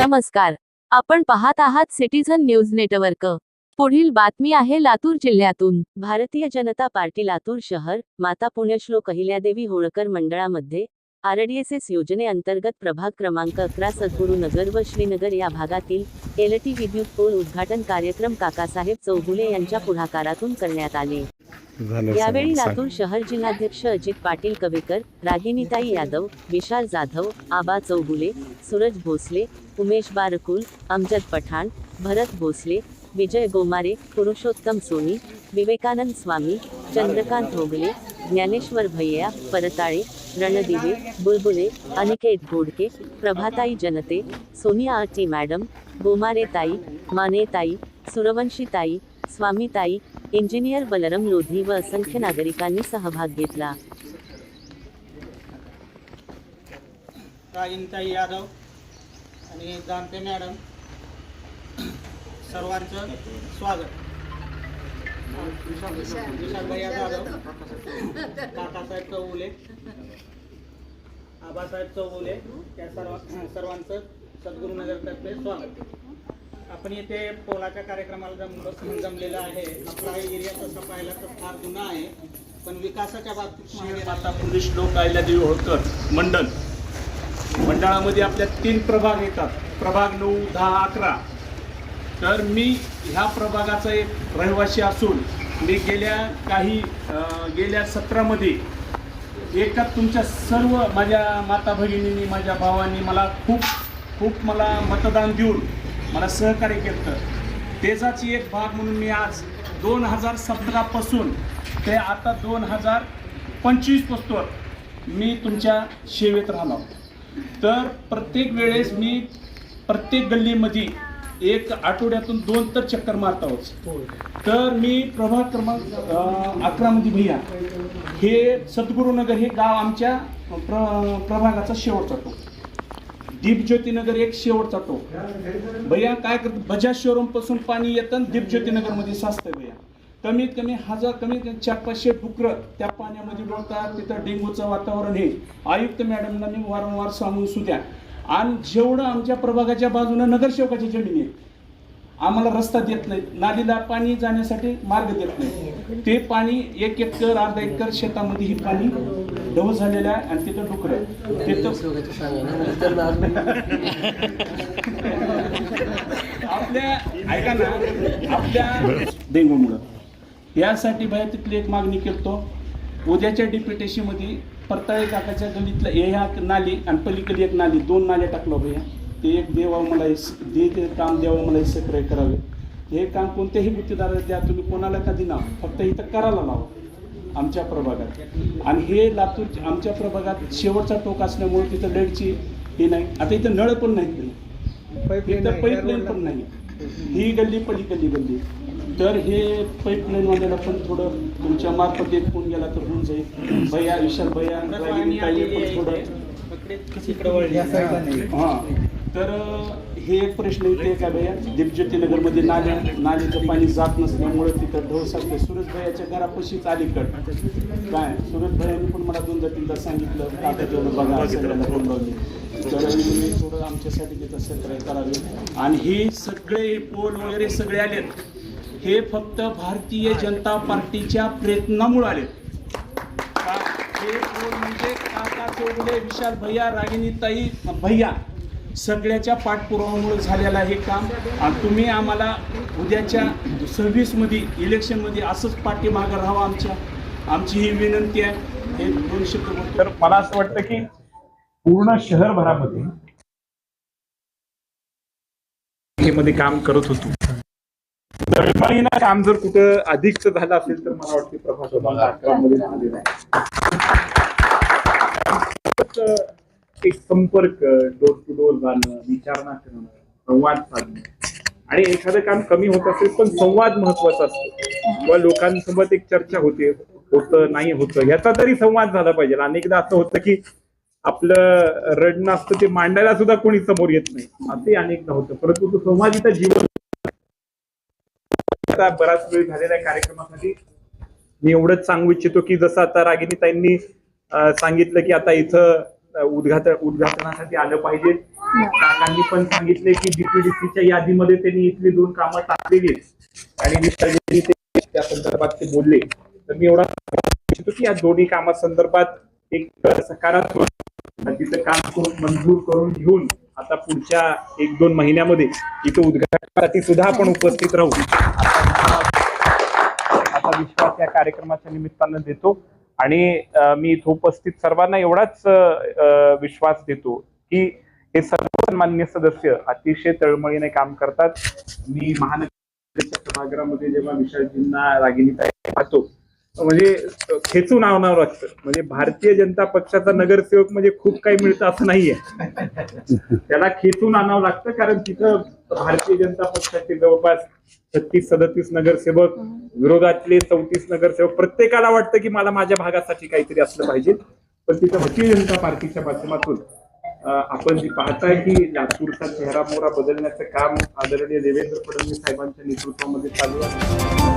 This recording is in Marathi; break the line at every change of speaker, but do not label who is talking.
नमस्कार. आपण पाहत आहात सिटीझन न्यूज नेटवर्क. पुढील बातमी आहे लातूर जिल्ह्यातून.
भारतीय जनता पार्टी लातूर शहर माता पुण्यश्लोक अहिल्यादेवी होळकर मंडळामध्ये आरडीएसएस योजनेअंतर्गत प्रभाग क्रमांक अकरा सद्गुरू नगर व श्रीनगर या भागातील एलटी विद्युत पोल उद्घाटन कार्यक्रम काकासाहेब चौगुले यांच्या पुढाकारातून करण्यात आले. यावेळी. लातूर शहर जिल्हाध्यक्ष अजित पाटील कवेकर रागिनीताई यादव विशाल जाधव आबा चौगुले सूरज भोसले उमेश बारकुल अमजद पठाण भरत भोसले विजय गोमारे पुरुषोत्तम सोनी विवेकानंद स्वामी चंद्रकांत होगले ज्ञानेश्वर भैया परताळे रणदिवे बुलबुले अनिकेत घोडके प्रभाताई जनते सोनिया आटी मॅडम गोमारेताई मानेताई सुरवंशीताई स्वामीताई इंजिनियर बलरम लोधी व असंख्य नागरिकांनी सहभाग घेतला.
रागिनीताई यादव आणि दानते मॅडम सर्वांचं स्वागत. विशालभाई यादव काकासाहेब चौगुले आबासाहेब चौगुले या सर्व सर्वांचं सद्गुरुनगरतर्फे स्वागत. आपण येथे पोलाच्या कार्यक्रमाला जम जमलेलं आहे. आपला हा एरिया तसा पाहिला तर फार जुना आहे. पण विकासाच्या बाबतीत मागे
माता पुरुष लोक अहिल्यादेवी होळकर मंडल. मंडळामध्ये आपल्या तीन प्रभाग येतात. प्रभाग नऊ दहा अकरा. तर मी ह्या प्रभागाचा एक रहिवासी असून मी गेल्या काही गेल्या सत्रामध्ये एका तुमच्या सर्व माझ्या माता भगिनींनी माझ्या भावांनी मला खूप खूप मला मतदान देऊन मला सहकार्य केलं. तेजाची एक भाग म्हणून मी आज दोन हजार सतरापासून ते आता दोन हजार पंचवीसपासून मी तुमच्या सेवेत राहणार. तर प्रत्येक वेळेस मी प्रत्येक गल्लीमध्ये एक आठवड्यातून दोन तर चक्कर मारत आहोत. तर मी प्रभाग क्रमांक अकरामध्ये भैया हे सद्गुरुनगर हे गाव आमच्या प्र प्रभागाचा शेवटचा टोक. दीपज्योतीनगर एक शेवटचा टोक. भैया काय करतो? बजाज शोरूमपासून पाणी येतं दीपज्योतीनगरमध्ये साचतं भैया. कमीत कमी हजार कमीत कमी चार पाचशे डुकरं त्या पाण्यामध्ये डोळतात तिथं डेंग्यूचं वातावरण हे आयुक्त मॅडमना मी वारंवार सांगून सुद्या. आणि जेवढं आमच्या प्रभागाच्या बाजूनं नगरसेवकाची जमीन आहे आम्हाला रस्ता देत नाही नालीला पाणी जाण्यासाठी मार्ग देत नाही ते पाणी एक एकर अर्धा एकर शेतामध्ये हे पाणी डव झालेलं आहे आणि तिथं डुकरं तिथं आपल्या ऐका ना आपल्या डेंगूमुळं. यासाठी बाहेर तिथली एक मागणी करतो उद्याच्या डिप्युटेशनमध्ये परताळे काकाच्या गलीतलं हे ह्या नाली आणि पलीकडे एक नाली दोन नाल्या टाकलं भैया ते एक देवा मला हे स- दे ते काम द्यावं मला सक्रिय करावे. हे काम कोणत्याही गुत्तेदाराला द्या तुम्ही कोणाला कधी ना फक्त इथं करायला लावा आमच्या प्रभागात. आणि हे लातूर आमच्या प्रभागात शेवटचा टोक असल्यामुळे तिथं लाईटची हे नाही. आता इथं नळ पण नाहीत इथं पाईपलाईन पण नाही. ही गल्ली पलीकडली गल्ली तर हे पाईपलाईन वाल्याला पण थोडं तुमच्या मार्फत एक फोन गेला तर होऊन जाईल. भैया विशाल भैया पण थोडं
इकडे वळले?
हां. तर हे एक प्रश्न येते का भैया दीपज्योतीनगरमध्ये नाल्या नालीचं पाणी जात नसल्यामुळे तिथं ढोस असते सुरज भैयाच्या घरापाशीच अलीकड. काय? सुरज भैयाने पण मला दोनदा तीनदा सांगितलं. काका बघा सगळ्यांना फोन लावले तर थोडं आमच्यासाठी तिथं सहकार्य करावे. आणि हे सगळे पोल वगैरे सगळे आलेत. हे फक्त भारतीय जनता पार्टीच्या प्रयत्नामुळे आलेत. हे कोण म्हणजे काका चौगुले विशाल भैया रागिनीताई भैया सगळ्याच्या पाठपुराव्यामुळे झालेलं हे काम. आणि तुम्ही आम्हाला उद्याच्या सव्वीसमध्ये इलेक्शनमध्ये असंच पाठीमागं राहावं आमच्या. आमची ही विनंती आहे. हे दोन शब्द.
तर मला असं वाटतं की पूर्ण शहरभरामध्ये हे मध्ये काम करत होतो. काम जर कुठं अधिकच झालं असेल तर मला वाटते प्रभाग फक्त एक संपर्क डोर टू डोर जाणं विचारणा करणं संवाद साधणं. आणि एखादं काम कमी होत असेल पण संवाद महत्त्वाचा असतो. किंवा लोकांसोबत एक चर्चा होते होतं नाही होतं याचा तरी संवाद झाला पाहिजे. अनेकदा असं होतं की आपलं रडणं असतं ते मांडायला सुद्धा कोणी समोर येत नाही. असंही अनेकदा होतं. परंतु तो संवाद इथं जीवन बराच वेळ झालेल्या कार्यक्रमासाठी. मी एवढंच सांगू इच्छितो की जसं आता रागिनीताईंनी अं, सांगितलं की आता इथं उद्घाटन उद्घाटनासाठी आलं पाहिजे. काकांनी पण सांगितले की डीपीडीसीच्या यादीमध्ये त्यांनी इथली दोन कामं टाकलेली आणि त्या संदर्भात ते बोलले. तर मी एवढा इच्छितो की या दोन्ही कामासंदर्भात एक सकारात्मक तिथं काम करून मंजूर करून घेऊन आता पुढच्या एक दोन महिन्यामध्ये इथं उद्घाटनासाठी सुद्धा आपण उपस्थित राहू. आता विश्वास या कार्यक्रमाच्या निमित्तानं देतो. आणि मी इथं उपस्थित सर्वांना एवढाच विश्वास देतो की हे सर्व सन्मान्य सदस्य अतिशय तळमळीने काम करतात. मी महानगरच्या सभागृहामध्ये जेव्हा विशालजींना रागिनी पाहतो म्हणजे खेचून आणावं लागतं म्हणजे भारतीय जनता पक्षाचा नगरसेवक म्हणजे खूप काही मिळतं असं नाहीये. त्याला खेचून आणावं लागतं कारण तिथं भारतीय जनता पक्षाचे जवळपास छत्तीस सदतीस नगरसेवक विरोधातले चौतीस नगरसेवक प्रत्येकाला वाटतं की मला माझ्या भागासाठी काहीतरी असलं पाहिजे. पण तिथं भारतीय जनता पार्टीच्या माध्यमातून आपण जी पाहताय की लातूरचा चेहरा मोहरा बदलण्याचं काम आदरणीय देवेंद्र फडणवीस साहेबांच्या नेतृत्वामध्ये चालू आहे.